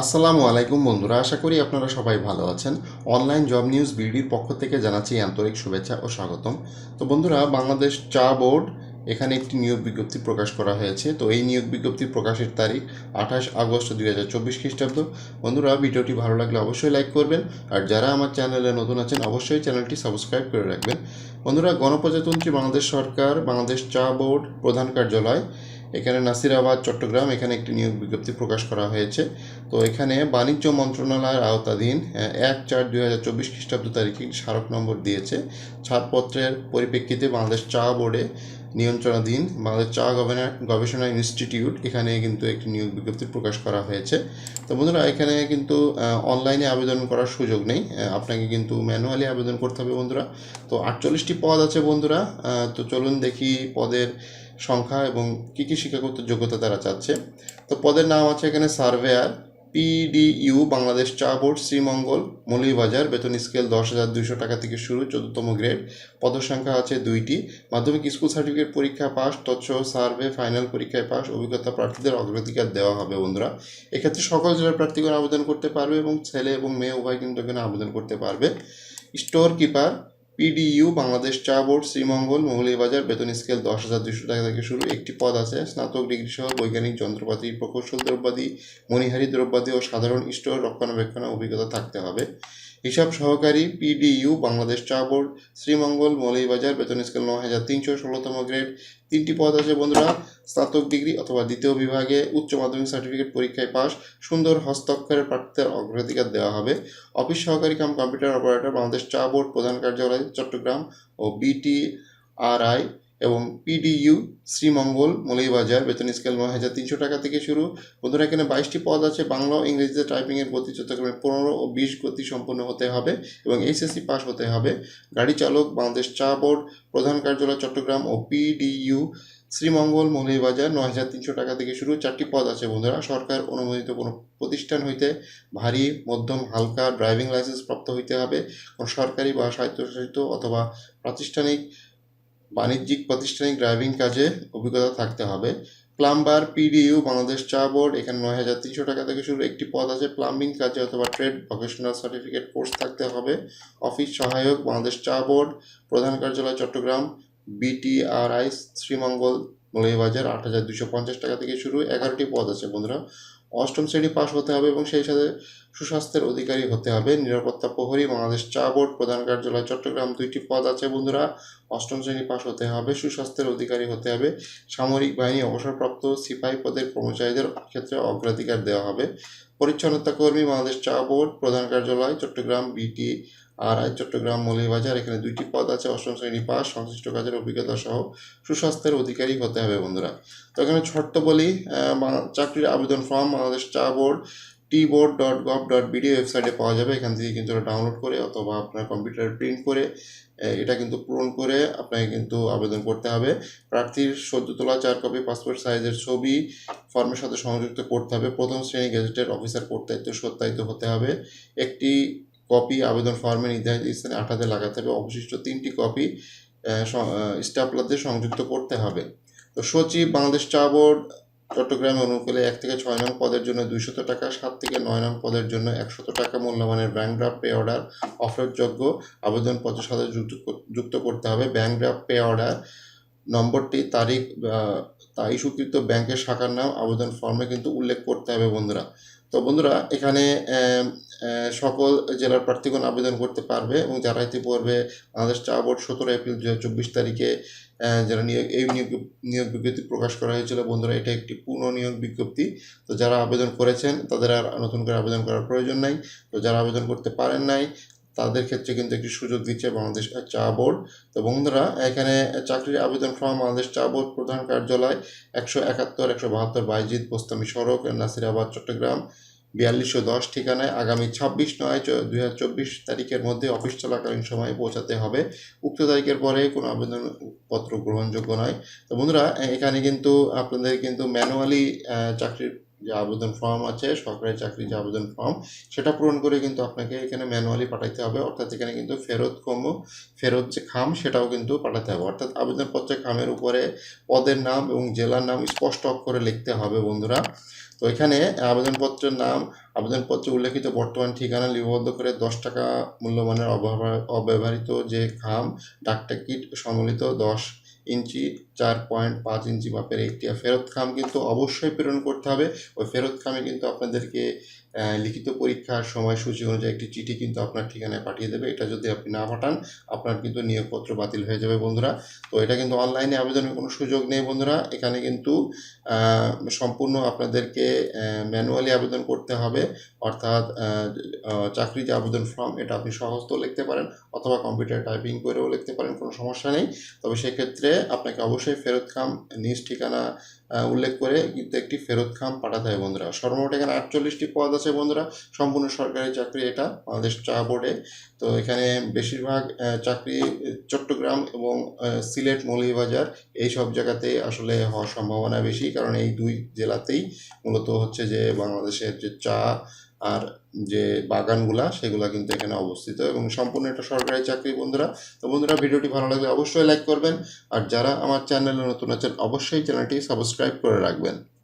আসসালামু আলাইকুম বন্ধুরা, আশা করি আপনারা সবাই ভালো আছেন। অনলাইন জব নিউজ বিডির পক্ষ থেকে জানাচ্ছি আন্তরিক শুভেচ্ছা ও স্বাগতম। তো বন্ধুরা, বাংলাদেশ চা বোর্ড এখানে একটি নিয়োগ বিজ্ঞপ্তি প্রকাশ করা হয়েছে। তো এই নিয়োগ বিজ্ঞপ্তি প্রকাশের তারিখ আঠাশ আগস্ট দুই হাজার চব্বিশ খ্রিস্টাব্দ। বন্ধুরা, ভিডিওটি ভালো লাগলে অবশ্যই লাইক করবেন আর যারা আমার চ্যানেলে নতুন আছেন, অবশ্যই চ্যানেলটি সাবস্ক্রাইব করে রাখবেন। বন্ধুরা, গণপ্রজাতন্ত্রী বাংলাদেশ সরকার, বাংলাদেশ চা বোর্ড প্রধান কার্যালয় এখানে নাসিরাবাদ, চট্টগ্রাম, এখানে একটি নিয়োগ বিজ্ঞপ্তি প্রকাশ করা হয়েছে। তো এখানে বাণিজ্য মন্ত্রণালয়ের আওতাধীন এক চার দুই হাজার চব্বিশ খ্রিস্টাব্দ তারিখে স্মারক নম্বর দিয়েছে। ছাড়পত্রের পরিপ্রেক্ষিতে বাংলাদেশ চা বোর্ডে নিয়ন্ত্রণাধীন বাংলাদেশ চা গবেষণা ইনস্টিটিউট এখানে কিন্তু একটি নিয়োগ বিজ্ঞপ্তি প্রকাশ করা হয়েছে। তো বন্ধুরা, এখানে কিন্তু অনলাইনে আবেদন করার সুযোগ নেই। আপনাকে কিন্তু ম্যানুয়ালি আবেদন করতে হবে বন্ধুরা। তো আটচল্লিশটি পদ আছে বন্ধুরা। তো চলুন দেখি পদের সংখ্যা এবং কী কী শিক্ষাগত যোগ্যতা তারা চাচ্ছে। তো পদের নাম আছে এখানে সার্ভেয়ার পিডিইউ বাংলাদেশ চা বোর্ড, শ্রীমঙ্গল, মৌলভীবাজার, বেতন স্কেল দশ হাজার দুইশো টাকা থেকে শুরু, চতুর্থম গ্রেড। পদসংখ্যা আছে দুইটি, মাধ্যমিক স্কুল সার্টিফিকেট পরীক্ষা পাস, তৎসহ সার্ভে, ফাইনাল পরীক্ষায় পাস, অভিজ্ঞতা প্রার্থীদের অগ্রাধিকার দেওয়া হবে বন্ধুরা। এক্ষেত্রে সকল জেলার প্রার্থীগণ আবেদন করতে পারবে এবং ছেলে এবং মেয়ে উভয় কিন্তু এখানে আবেদন করতে পারবে। স্টোর কিপার পিডিইউ বাংলাদেশ চা বোর্ড, শ্রীমঙ্গল, মৌলিবাজার, বেতন স্কেল দশ হাজার দুশো টাকা থেকে শুরু। একটি পদ আছে, স্নাতক ডিগ্রি সহ বৈজ্ঞানিক, যন্ত্রপাতি, প্রকৌশল দ্রব্যাদি, মণিহারি দ্রব্যাদি ও সাধারণ স্টোর রক্ষণাবেক্ষণের অভিজ্ঞতা থাকতে হবে। হিসাব সহকারী পিডিইউ, বাংলাদেশ চা বোর্ড, শ্রীমঙ্গল, মৌলভীবাজার, বেতন স্কেল নয় হাজার তিনশো ষোলোতম গ্রেড। তিনটি পদ আছে বন্ধুরা, স্নাতক ডিগ্রি অথবা দ্বিতীয় বিভাগে উচ্চ মাধ্যমিক সার্টিফিকেট পরীক্ষায় পাশ, সুন্দর হস্তাক্ষরের প্রার্থীদের অগ্রাধিকার দেওয়া হবে। অফিস সহকারী কাম কম্পিউটার অপারেটর, বাংলাদেশ চা বোর্ড প্রধান কার্যালয়, চট্টগ্রাম ও বিটি আরআই এবং পিডিইউ শ্রীমঙ্গল, মৌলভীবাজার, বেতন স্কেল নয় হাজার তিনশো টাকা থেকে শুরু। বন্ধুরা, এখানে বাইশটি পদ আছে, বাংলা ও ইংরেজিতে টাইপিংয়ের গতি যথাক্রমে পনেরো ও বিশ গতি সম্পন্ন হতে হবে এবং এইচএসসি পাস হতে হবে। গাড়ি চালক, বাংলাদেশ চা বোর্ড, প্রধান কার্যালয় চট্টগ্রাম ও পিডিইউ শ্রীমঙ্গল, মৌলভীবাজার নয় হাজার তিনশো টাকা থেকে শুরু। চারটি পদ আছে বন্ধুরা, সরকার অনুমোদিত কোনো প্রতিষ্ঠান হইতে ভারী, মধ্যম, হালকা ড্রাইভিং লাইসেন্স প্রাপ্ত হইতে হবে। কোনো সরকারি বা স্বায়ত্তশাসিত অথবা প্রাতিষ্ঠানিক বাণিজ্যিক প্রাতিষ্ঠানিক ড্রাইভিং কাজে অভিজ্ঞতা থাকতে হবে। প্লাম্বার, পিডিইউ, বাংলাদেশ চা বোর্ড, এখানে নয় হাজার তিনশো টাকা থেকে শুরু একটি পদ আছে, প্লাম্বিং কাজে অথবা ট্রেড ভোকেশনাল সার্টিফিকেট কোর্স থাকতে হবে। অফিস সহায়ক, বাংলাদেশ চা বোর্ড, প্রধান কার্যালয়, চট্টগ্রাম, বিটিআরআই, শ্রীমঙ্গল, মৌলভীবাজার, আট হাজার দুশো পঞ্চাশ টাকা থেকে শুরু এগারোটি পদ আছে বন্ধুরা। অষ্টম শ্রেণি পাশ হতে হবে এবং সেই সাথে সুস্বাস্থ্যের অধিকারী হতে হবে। নিরাপত্তা প্রহরী, বাংলাদেশ চা বোর্ড প্রধান কার্যালয়, চট্টগ্রাম দুইটি পদ আছে বন্ধুরা। অষ্টম শ্রেণি পাশ হতে হবে, সুস্বাস্থ্যের অধিকারী হতে হবে। সামরিক বাহিনী অবসরপ্রাপ্ত সিপাহী পদের কর্মচারীদের ক্ষেত্রে অগ্রাধিকার দেওয়া হবে। পরিচ্ছন্নতা কর্মী, বাংলাদেশ চা বোর্ড প্রধান কার্যালয়, চট্টগ্রাম, বিটি আর আই চট্টগ্রাম মৌলভীবাজার, এখানে দুইটি পদ আছে, অষ্টম শ্রেণি পাস, সংশ্লিষ্ট কাজের অভিজ্ঞতা সহ সুস্বাস্থ্যের অধিকারী হতে হবে বন্ধুরা। তো এখানে ছোট্ট বলি চাকরির আবেদন ফর্ম বাংলাদেশ চা board tea board dot gov dot BD ওয়েবসাইটে পাওয়া যাবে। এখান থেকে কিন্তু ডাউনলোড করে অথবা আপনার কম্পিউটারে প্রিন্ট করে এটা কিন্তু পূরণ করে আপনাকে কিন্তু আবেদন করতে হবে। প্রার্থীর সদ্য তোলা চার কপি পাসপোর্ট সাইজের ছবি ফর্মের সাথে সংযুক্ত করতে হবে। প্রথম শ্রেণি গেজেটের অফিসার কর্তৃত্ব সত্যায়িত হতে হবে। একটি কপি আবেদন ফর্মে নির্ধারিত স্থানে আঠাতে লাগাতে হবে। অবশিষ্ট তিনটি কপি স্টাপলারদের সংযুক্ত করতে হবে। তো সচিব বাংলাদেশ চা বোর্ড চট্টগ্রামে অনুকূলে এক থেকে ছয় নং পদের জন্য দুইশত টাকা সাত থেকে নয় নং পদের জন্য একশত টাকা মূল্যমানের ব্যাংক ড্রাফট পে অর্ডার অফারযোগ্য আবেদনপত্রের সাথে যুক্ত যুক্ত করতে হবে। ব্যাংক ড্রাফট পে অর্ডার নম্বরটি তারিখ আহ, তা ইস্যুকৃত ব্যাংকের শাখার নাম আবেদন ফর্মে কিন্তু উল্লেখ করতে হবে বন্ধুরা। তো বন্ধুরা, এখানে সকল জেলার প্রার্থীগণ আবেদন করতে পারবে এবং যারা ইতিপূর্বে বাংলাদেশ চা বোর্ড সতেরো এপ্রিল দু চব্বিশ তারিখে যারা নিয়োগ, এই নিয়োগ নিয়োগ বিজ্ঞপ্তি প্রকাশ করা হয়েছিল, বন্ধুরা, এটা একটি পূর্ণ নিয়োগ বিজ্ঞপ্তি। তো যারা আবেদন করেছেন, তাদের আর নতুন করে আবেদন করার প্রয়োজন নাই। তো যারা আবেদন করতে পারেন নাই, তাদের ক্ষেত্রে কিন্তু একটি সুযোগ দিচ্ছে বাংলাদেশ চা বোর্ড। তো বন্ধুরা, এখানে চাকরির আবেদন ফর্ম বাংলাদেশ চা বোর্ড প্রধান কার্যালয়, একশো একাত্তর, একশো বাহাত্তর বাইজিৎ পোস্তামি সড়ক, নাসিরাবাদ, চট্টগ্রাম। বিয়াল্লিশশো দশ ঠিকানায় আগামী ছাব্বিশ নয় দুই হাজার চব্বিশ তারিখের মধ্যে অফিস চলাকালীন সময়ে পৌঁছাতে হবে। উক্ত তারিখের পরে কোনো আবেদনপত্র গ্রহণযোগ্য নয়। তো বন্ধুরা এখানে কিন্তু আপনাদের কিন্তু ম্যানুয়ালি চাকরির যে আবেদন ফর্ম আছে, সরকারি চাকরির যে আবেদন ফর্ম, সেটা পূরণ করে কিন্তু আপনাকে এখানে ম্যানুয়ালি পাঠাইতে হবে। অর্থাৎ এখানে কিন্তু ফেরত কম ফেরত যে খাম, সেটাও কিন্তু পাঠাতে হবে। অর্থাৎ আবেদনপত্রের খামের উপরে পদের নাম এবং জেলার নাম স্পষ্ট অক্ষরে লিখতে হবে বন্ধুরা। তো এখানে আবেদনপত্রের নাম, আবেদনপত্রে উল্লেখিত বর্তমান ঠিকানা লিপিবদ্ধ করে দশ টাকা মূল্যমানের অব্যবহৃত যে খাম, ডাকটিকিট, সম্বলিত দশ ইঞ্চি চার পয়েন্ট পাঁচ ইঞ্চি মাপের একটি ফেরত খাম কিন্তু অবশ্যই প্রেরণ করতে হবে। ওই ফেরত খামে কিন্তু আপনাদেরকে লিখিত পরীক্ষার সময়সূচি অনুযায়ী একটি চিঠি কিন্তু আপনার ঠিকানায় পাঠিয়ে দেবে। এটা যদি আপনি না পাঠান, আপনার কিন্তু নিয়োগপত্র বাতিল হয়ে যাবে বন্ধুরা। তো এটা কিন্তু অনলাইনে আবেদনের কোনো সুযোগ নেই বন্ধুরা। এখানে কিন্তু সম্পূর্ণ আপনাদেরকে ম্যানুয়ালি আবেদন করতে হবে। অর্থাৎ চাকরি যে আবেদন ফর্ম এটা আপনি সহজতেও লিখতে পারেন অথবা কম্পিউটার টাইপিং করেও লিখতে পারেন, কোনো সমস্যা নেই। তবে সেক্ষেত্রে আপনাকে অবশ্যই ফেরত খাম নিজ ঠিকানা উল্লেখ করে কিন্তু একটি ফেরত খাম পাঠাতে হবে বন্ধুরা। সর্বমোট এখানে আটচল্লিশটি পদ আছে বন্ধুরা। সম্পূর্ণ সরকারি চাকরি এটা, বাংলাদেশ চা বোর্ডে। তো এখানে বেশিরভাগ চাকরি চট্টগ্রাম এবং সিলেট মৌলভীবাজার এই সব জায়গাতে আসলে হওয়ার সম্ভাবনা বেশি। কারণ এই দুই জেলাতেই মূলত হচ্ছে যে বাংলাদেশের যে চা আর যে বাগানগুলা, সেগুলা কিন্তু এখানে অবস্থিত এবং সম্পূর্ণ একটা সরকারি চাকরি বন্ধুরা। তো বন্ধুরা, ভিডিওটি ভালো লাগলে অবশ্যই লাইক করবেন। আর যারা আমার চ্যানেলে নতুন আছেন, অবশ্যই চ্যানেলটি সাবস্ক্রাইব করে রাখবেন।